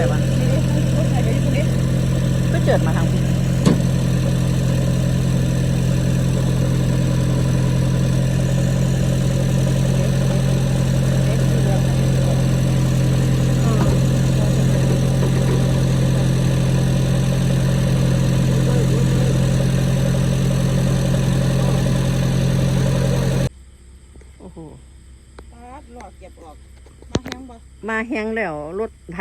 ไหนวะนี่ดิรถไถไปอยู่ตรงนี้ก็เจิดมาทางพี่โอ้โหปาดหลอดเก็บออกมาแห้งบ่มาแหงแล้วรถไถ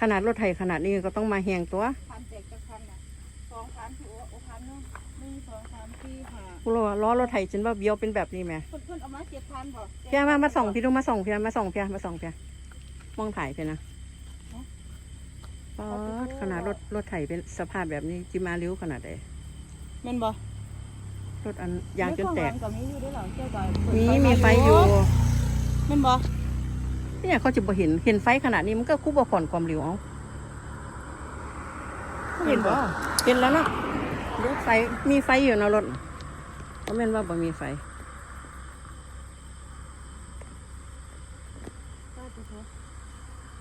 ขนาดรถไถขนาดนี้ก็ต้องมาแหงตัวพันแตกจะพันน่ะสองพันถือว่าโอ้พันเนาะหนึ่งสองสามสี่ห้ากูรู้ว่าล้อรถไถฉันว่าเบี้ยวเป็นแบบนี้ไหมเพิ่นเพิ่นเอามาเจ็ดพันบ่พี่อามามาส่องพี่ดูมาส่องพี่อามาส่องพี่อามาส่องพี่อามองถ่ายพี่นะป๊อดขนาดรถรถไถเป็นสภาพแบบนี้จิมาเร็วขนาดไหนแม่นบ่รถอันยางจนแตกไม่ข้างหลังก็มีอยู่ด้วยเหรอเจ้าบ่าวเปิดมีามีไฟอยู่แม่นบ่ เนี่ยเขาจะบ่เห็น เห็นไฟขนาดนี้มันก็คู่บ่ผ่อนความเร็วเอาเห็นบ่เห็นแล้วเนาะรถไฟ มีไฟอยู่เนอะรถก็แม่นว่าบ่มีไฟป้าจะเถอะ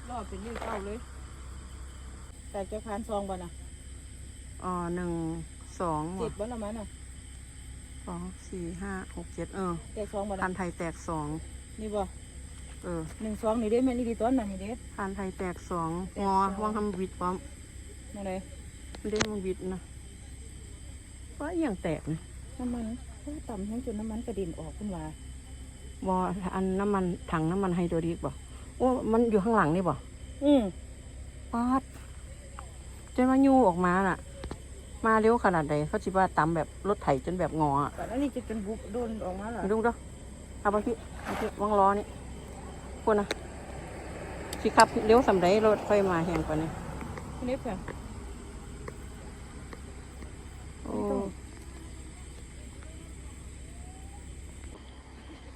รอดเป็นเลขเก้าเลย แต่จะพันซองบ่น่ะอ๋อหนึ่งสองเจ็ดบ่ละมันน่ะสองสี่ห้าหกเจ็ดเออแต่ซองบ่พัน่ะนไทยแตกสองนี่บ่ เออหนึ่งซองนี่เด้แม่นอีดีต้นน่ะนี่เด้พันไทยแตกสองแตกงอสองวางทำวิดพร้อมนั่นเลยมันได้มันวิดนะว่าอหย่างแตกนะน้ำมันโอ้ต่ำทั้งจนน้ำมันกระเด็นออกคุณว่าบออันน้ำมันถังน้ำมันไฮโดรลิกบ่โอ้มันอยู่ข้างหลังนี่บ่อืมปาดจนมายูออกมาน่ะ มาเร็วขนาดใดเขาจิว่าตำแบบรถไถจนแบบงออะแต่อันนี้จะเป็นบุบโดนออกมาเหรอดูดูเอาไปพี่เอาพี่วางล้อนี่ พูดนะสิขับเร็วสำไรรถไฟมาแหงกว่านี้คุณเอฟค่ะโอ้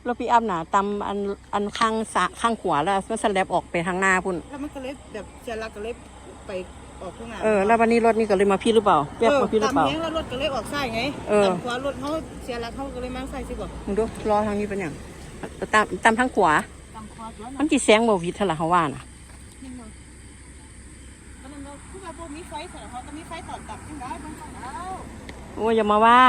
เราพี่อัพหนาตำอันอันข้างสะข้างขวาแล้วมันสแลบออกไปทางหน้าพุ่นแล้วมันก็เล็บแบบเสียหลักก็เล็บไปออกข้างหน้าเออแล้ววันนี้รถนี่ก็เลยมาพี่หรือเปล่าเปียกมาพี่หรือเปล่าตามแห้งแล้วรถก็เลยออกซ้ายไงเออตามขวารถเขาเสียหลักเขาก็เลยมาซ้ายสิบ่มึงดูรอทางนี้เป็นอย่างตามตามทางขวาตา มขวาตัวมันั้นนจีแสงโมวิดเท่าไหร่เขาว่าน่ะนี่เนาะแล้วมันก็คือว่าบ่มีไฟใส่เขาก็มีไฟตอดตับจังได้บางครั้งแล้วโอ้ยอย่ามาว่า